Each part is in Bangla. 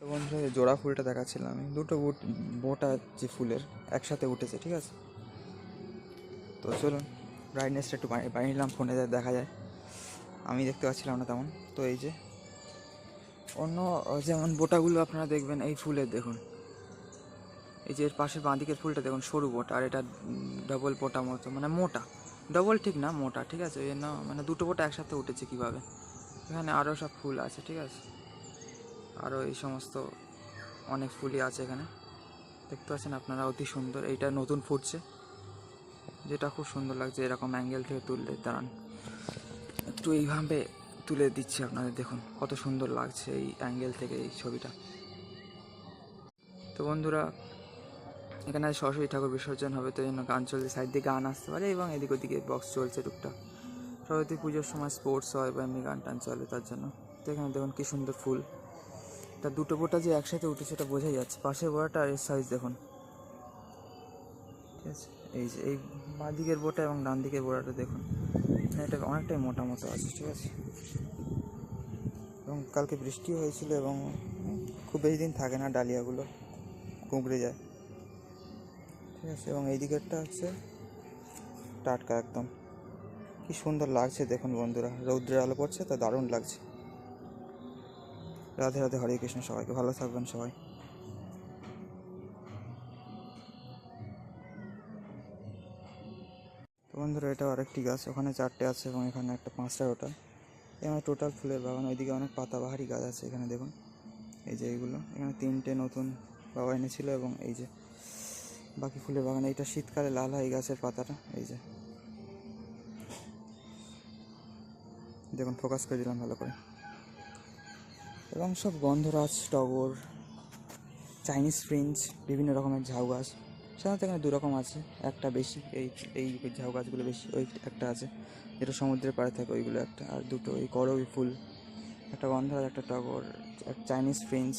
তো বন্ধুরা জোড়া ফুলটা দেখাচ্ছিলাম আমি। দুটো বুট যে ফুলের, একসাথে উঠেছে, ঠিক আছে? তো চলুন ব্রাইটনেসটা একটু বাড়িয়ে নিলাম ফোনে দেখা যায়। আমি দেখতে পাচ্ছিলাম না তেমন। তো এই যে, অন্য যেমন বোটাগুলো আপনারা দেখবেন, এই ফুলের দেখুন। এই যে পাশের বাঁদিকের ফুলটা দেখুন, সরু বোটা, আর এটা ডবল বোটা মতো মানে মোটা। ডবল ঠিক না, মোটা, ঠিক আছে? ওই জন্য মানে দুটো বোটা একসাথে উঠেছে কীভাবে? এখানে আরও সব ফুল আছে, ঠিক আছে? আরও এই সমস্ত অনেক ফুলই আছে এখানে। দেখতে পাচ্ছেন আপনারা অতি সুন্দর। এইটা নতুন ফুটছে। যেটা খুব সুন্দর লাগছে এরকম অ্যাঙ্গেল থেকে তুললে দাঁড়ান। একটু এইভাবে তুলে দিচ্ছি আপনাদের, দেখুন কত সুন্দর লাগছে এই অ্যাঙ্গেল থেকে এই ছবিটা। তো বন্ধুরা, এখানে সরস্বতী ঠাকুর বিসর্জন হবে তো জন্য গান চলছে। সাইড দিয়ে গান আসতে পারে এবং এদিক ওদিকে বক্স চলছে টুকটাক সরস্বতী পুজোর সময় স্পোর্টস হয় বা এমনি গান টান চলে তার জন্য। তো এখানে দেখুন কি সুন্দর ফুল। তা দুটো বোটা যে একসাথে উঠে সেটা বোঝাই যাচ্ছে। পাশের বোটাটা আর এর সাইজ দেখুন। ঠিক আছে? এই যে, এই বাঁ দিকের বোটা এবং ডান দিকের বোটাটা দেখুন এটা অনেকটাই মোটা মতো আছে, ঠিক আছে? এবং কালকে বৃষ্টি হয়েছিল এবং খুব বেশি দিন থাকে না ডালিয়াগুলো। কুঁকড়ে যায়। ঠিক আছে? এবং এই দিকেরটা হচ্ছে টাটকা একদম। কি সুন্দর লাগছে দেখুন বন্ধুরা। রৌদ্রের আলো পড়ছে, তা দারুণ লাগছে। রাধে রাধে, হরে কৃষ্ণ সবাইকে ভালো থাকবেন সবাই। বন্ধুরা, এটা আরেকটি গাছ, ওখানে চারটে আছে এবং এখানে একটা পাঁচটা ওটা এখানে টোটাল ফুলের বাগান, ওইদিকে অনেক পাতাবাহারি গাছ আছে এখানে, দেখুন। এই যে এইগুলো, এখানে তিনটে নতুন বাবা এনেছিল এবং এই যে বাকি ফুলের বাগান, এইটা শীতকালে লাল হয় এই গাছের পাতাটা, এই যে। দেখুন ফোকাস করে দিলাম ভালো করে। এবং সব গন্ধরাজ, টগর চাইনিজ ফ্রিঞ্চ বিভিন্ন রকমের ঝাউ গাছ। সাধারণত এখানে দু রকম আছে, একটা বেশি, এই এই ঝাউ গাছগুলো বেশি, ওই একটা আছে। যেটা সমুদ্রের পাড়ে থাকে, ওইগুলো একটা। আর দুটো, ওই করবি ফুল, একটা গন্ধরাজ, একটা টগর চাইনিজ ফ্রিঞ্চ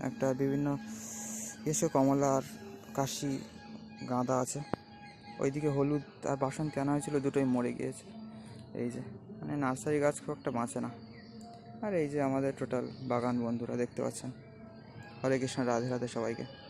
একটা বিভিন্ন এসব কমলা আর কাশি গাঁদা আছে। ওইদিকে হলুদ আর বাসন্তী আনা হয়েছিল, দুটোই মরে গিয়েছে। এই যে মানে নার্সারি গাছ খুব একটা বাঁচে না। আর এই যে আমাদের টোটাল বাগান বন্ধুরা দেখতে পাচ্ছেন। হরে কৃষ্ণ রাধে রাধে সবাইকে।